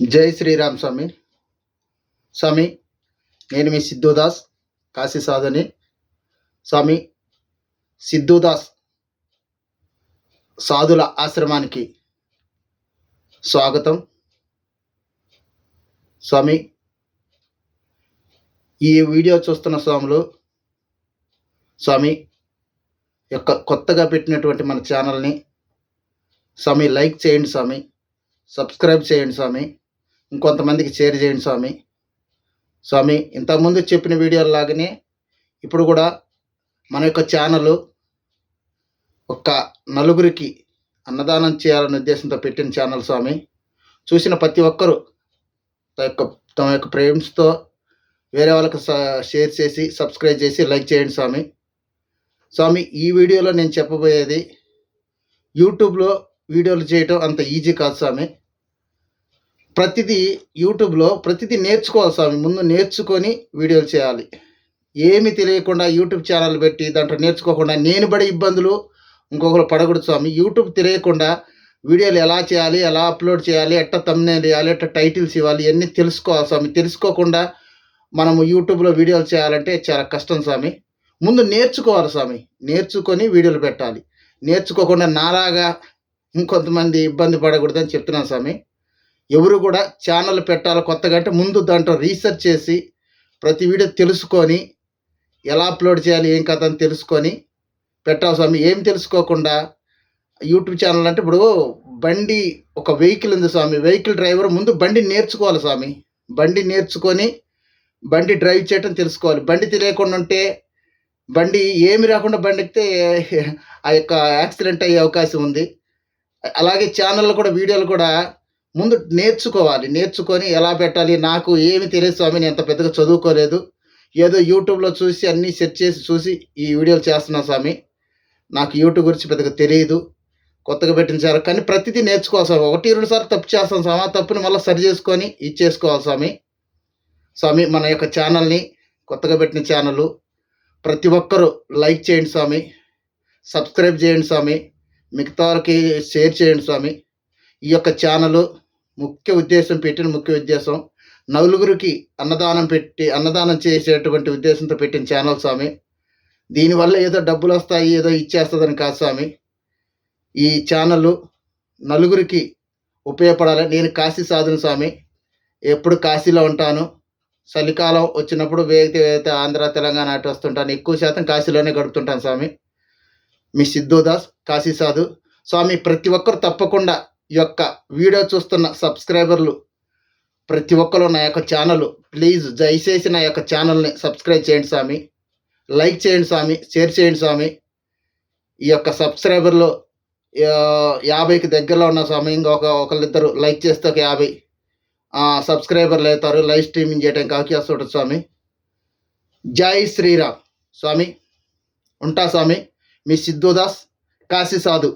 జై శ్రీరామ్ స్వామి. స్వామి నేను మీ సిద్ధుదాస్ కాశీ సాధుని. స్వామి సిద్ధుదాస్ సాధుల ఆశ్రమానికి స్వాగతం. స్వామి ఈ వీడియో చూస్తున్న స్వాములు స్వామి యొక్క కొత్తగా పెట్టినటువంటి మన ఛానల్ని స్వామి లైక్ చేయండి స్వామి సబ్స్క్రైబ్ చేయండి స్వామి. ఇంకొంతమందికి షేర్ చేయండి స్వామి. స్వామి ఇంతకుముందు చెప్పిన వీడియోలాగానే ఇప్పుడు కూడా మన యొక్క ఛానల్ ఒక్క నలుగురికి అన్నదానం చేయాలనే ఉద్దేశంతో పెట్టిన ఛానల్ స్వామి. చూసిన ప్రతి ఒక్కరూ తమ యొక్క తమ యొక్క ప్రేమ్స్తో వేరే వాళ్ళకి షేర్ చేసి సబ్స్క్రైబ్ చేసి లైక్ చేయండి స్వామి. స్వామి ఈ వీడియోలో నేను చెప్పబోయేది యూట్యూబ్లో వీడియోలు చేయటం అంత ఈజీ కాదు స్వామి. ప్రతిదీ యూట్యూబ్లో ప్రతిదీ నేర్చుకోవాలి స్వామి. ముందు నేర్చుకొని వీడియోలు చేయాలి. ఏమి తెలియకుండా యూట్యూబ్ ఛానల్ పెట్టి దాంట్లో నేర్చుకోకుండా నేను పడే ఇబ్బందులు ఇంకొకరు పడకూడదు స్వామి. యూట్యూబ్ తెలియకుండా వీడియోలు ఎలా చేయాలి ఎలా అప్లోడ్ చేయాలి ఎట్ట తమ్నేల్ ఇవ్వాలి ఎట్ట టైటిల్స్ ఇవ్వాలి ఇవన్నీ తెలుసుకోవాలి స్వామి. తెలుసుకోకుండా మనము యూట్యూబ్లో వీడియోలు చేయాలంటే చాలా కష్టం స్వామి. ముందు నేర్చుకోవాలి స్వామి. నేర్చుకొని వీడియోలు పెట్టాలి. నేర్చుకోకుండా నాలాగా ఇంకొంతమంది ఇబ్బంది పడకూడదని చెప్తున్నాను స్వామి. ఎవరు కూడా ఛానల్ పెట్టాలి కొత్తగా అంటే ముందు దాంట్లో రీసెర్చ్ చేసి ప్రతి వీడియో తెలుసుకొని ఎలా అప్లోడ్ చేయాలి ఏం కథ అని తెలుసుకొని పెట్టాలి స్వామి. ఏం తెలుసుకోకుండా యూట్యూబ్ ఛానల్ అంటే ఇప్పుడు బండి ఒక వెహికల్ ఉంది స్వామి. వెహికల్ డ్రైవర్ ముందు బండి నేర్చుకోవాలి స్వామి. బండి నేర్చుకొని బండి డ్రైవ్ చేయటం తెలుసుకోవాలి. బండి తెలియకుండా ఉంటే బండి ఏమి రాకుండా బండి ఎక్కితే ఆ యొక్క యాక్సిడెంట్ అయ్యే అవకాశం ఉంది. అలాగే ఛానల్లో కూడా వీడియోలు కూడా ముందు నేర్చుకోవాలి. నేర్చుకొని ఎలా పెట్టాలి? నాకు ఏమి తెలియదు స్వామి నేను ఎంత పెద్దగా చదువుకోలేదు. ఏదో యూట్యూబ్లో చూసి అన్నీ సెర్చ్ చేసి చూసి ఈ వీడియోలు చేస్తున్నాను స్వామి. నాకు యూట్యూబ్ గురించి పెద్దగా తెలియదు. కొత్తగా పెట్టిన కానీ ప్రతిదీ నేర్చుకోవాలి స్వామి. ఒకటి రెండు సార్లు తప్పు చేస్తాం స్వామి. ఆ తప్పుని మళ్ళీ సరి చేసుకొని ఇచ్చేసుకోవాలి స్వామి. స్వామి మన యొక్క ఛానల్ని కొత్తగా పెట్టిన ఛానల్ ప్రతి ఒక్కరూ లైక్ చేయండి స్వామి. సబ్స్క్రైబ్ చేయండి స్వామి. మిగతా వాళ్ళకి షేర్ చేయండి స్వామి. ఈ యొక్క ఛానల్ ముఖ్య ఉద్దేశం పెట్టిన ముఖ్య ఉద్దేశం నలుగురికి అన్నదానం పెట్టి అన్నదానం చేసేటువంటి ఉద్దేశంతో పెట్టిన ఛానల్ స్వామి. దీనివల్ల ఏదో డబ్బులు వస్తాయి ఏదో ఇచ్చేస్తుందని కాదు స్వామి. ఈ ఛానల్ నలుగురికి ఉపయోగపడాలి. నేను కాశీ సాధన స్వామి. ఎప్పుడు కాశీలో ఉంటాను. చలికాలం వచ్చినప్పుడు వేగితే వేగితే ఆంధ్ర తెలంగాణ అటు వస్తుంటాను. ఎక్కువ శాతం కాశీలోనే గడుపుతుంటాను స్వామి. మీ సిద్ధుదాస్ కాశీ సాధు. స్వామి ప్రతి ఒక్కరు తప్పకుండా యొక్క వీడియో చూస్తున్న సబ్స్క్రైబర్లు ప్రతి ఒక్కరు నా యొక్క ఛానల్ ప్లీజ్ దయచేసి నా యొక్క ఛానల్ని సబ్స్క్రైబ్ చేయండి స్వామి. లైక్ చేయండి స్వామి షేర్ చేయండి స్వామి. ఈ యొక్క సబ్స్క్రైబర్లు యాభైకి దగ్గరలో ఉన్న స్వామి ఇంకొక ఒకళ్ళిద్దరు లైక్ చేస్తే ఒక యాభై. సబ్స్క్రైబర్లు అవుతారు లైవ్ స్ట్రీమింగ్ చేయడానికి అవకాశం ఉంటుంది స్వామి. జై శ్రీరామ్. స్వామి ఉంటా స్వామి. మీ సిద్ధుదాస్ కాశీ సాధు.